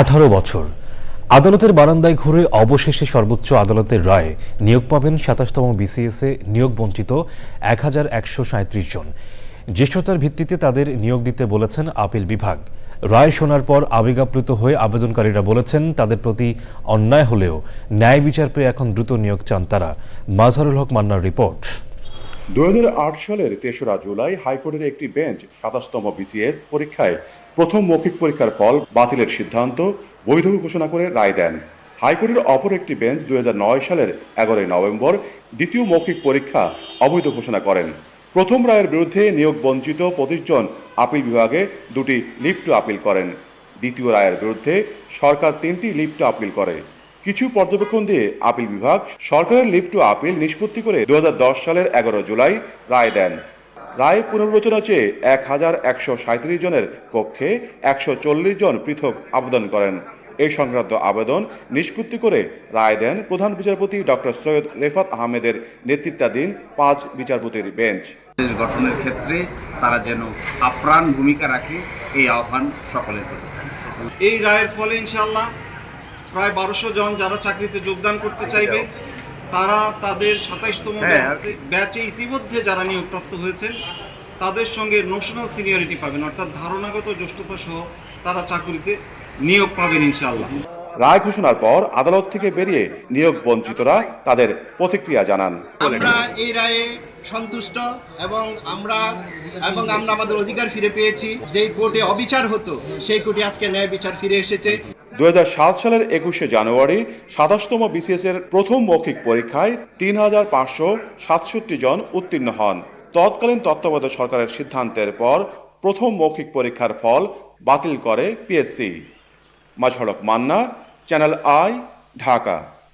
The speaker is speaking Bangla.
আঠারো বছর। আদালতের বারান্দায় ঘুরে অবশেষে সর্বোচ্চ আদালতের রায় নিয়োগ পাবেন সাতাশতম বিসিএসে নিয়োগ বঞ্চিত এক হাজার একশো সাঁত্রিশ জন। জ্যেষ্ঠতার ভিত্তিতে তাদের নিয়োগ দিতে বলেছেন আপিল বিভাগ। রায় শোনার পর আবেগাপ্লুত হয়ে আবেদনকারীরা বলেছেন, তাদের প্রতি অন্যায় হলেও ন্যায় বিচার পেয়ে এখন দ্রুত নিয়োগ চান তারা। মাজহারুল হক মান্নার রিপোর্ট। দু হাজার আট সালের তেসরা জুলাই হাইকোর্টের একটি বেঞ্চ সাতাশতম বিসিএস পরীক্ষায় প্রথম মৌখিক পরীক্ষার ফল বাতিলের সিদ্ধান্ত বৈধ ঘোষণা করে রায় দেন। হাইকোর্টের অপর একটি বেঞ্চ দু হাজার নয় সালের এগারোই নভেম্বর দ্বিতীয় মৌখিক পরীক্ষা অবৈধ ঘোষণা করেন। প্রথম রায়ের বিরুদ্ধে নিয়োগ বঞ্চিত পঁচিশ আপিল বিভাগে দুটি লিফট আপিল করেন। দ্বিতীয় রায়ের বিরুদ্ধে সরকার তিনটি লিফট আপিল করে। কিছু পর্যবেক্ষণ দিয়ে আপিল বিভাগ সরকারের লিভ টু আপিল নিষ্পত্তি করে দুহাজার দশ সালের এগারো জুলাই রায় দেন। রায় পুনর্বিবেচনা চেয়ে এক হাজার একশো সাঁত্রিশ জনের পক্ষে একশো চল্লিশ জন পৃথক আবেদন করেন। এই সংক্রান্ত আবেদন নিষ্পত্তি করে রায় দেন প্রধান বিচারপতি ডক্টর সৈয়দ রেফাত আহমেদের নেতৃত্বাধীন পাঁচ বিচারপতির বেঞ্চ। দেশ গঠনের ক্ষেত্রে তারা যেন আপ্রাণ ভূমিকা রাখে এই আহ্বান সকলের প্রতি। এই রায়ের ফলে ইনশাল্লাহ প্রায় বারোশো জন যারা চাকরিতে যোগদান করতে চাইবে তারা তাদের সাতাইশতম হ্যাঁ। ব্যাচে ইতিমধ্যে যারা নিয়োগপ্রাপ্ত হয়েছেন তাদের সঙ্গে নোশনাল সিনিয়রিটি পাবেন অর্থাৎ ধারণাগত জ্যেষ্ঠতা সহ তারা চাকরিতে নিয়োগ পাবেন ইনশাল্লাহ রায় ঘোষণার পর আদালত থেকে বেরিয়ে নিয়োগ বঞ্চিতরা তাদের প্রতিক্রিয়া জানান। আমরা এই রায়ে সন্তুষ্ট এবং আমরা এবং আমরা আমাদের অধিকার ফিরে পেয়েছি। যেই কোর্টে অবিচার হতো সেই কোর্টে আজকে ন্যায় বিচার ফিরে এসেছে। দু হাজার সাত সালের একুশে জানুয়ারি সাতাশতম বিসিএস এর প্রথম মৌখিক পরীক্ষায় তিন হাজার পাঁচশো সাতষট্টি জন উত্তীর্ণ হন। তৎকালীন তত্ত্বাবধায়ক সরকারের সিদ্ধান্তের পর প্রথম মৌখিক পরীক্ষার ফল বাতিল করে পিএসসি। মাঝড়ক মান্না, চ্যানেল আই, ঢাকা।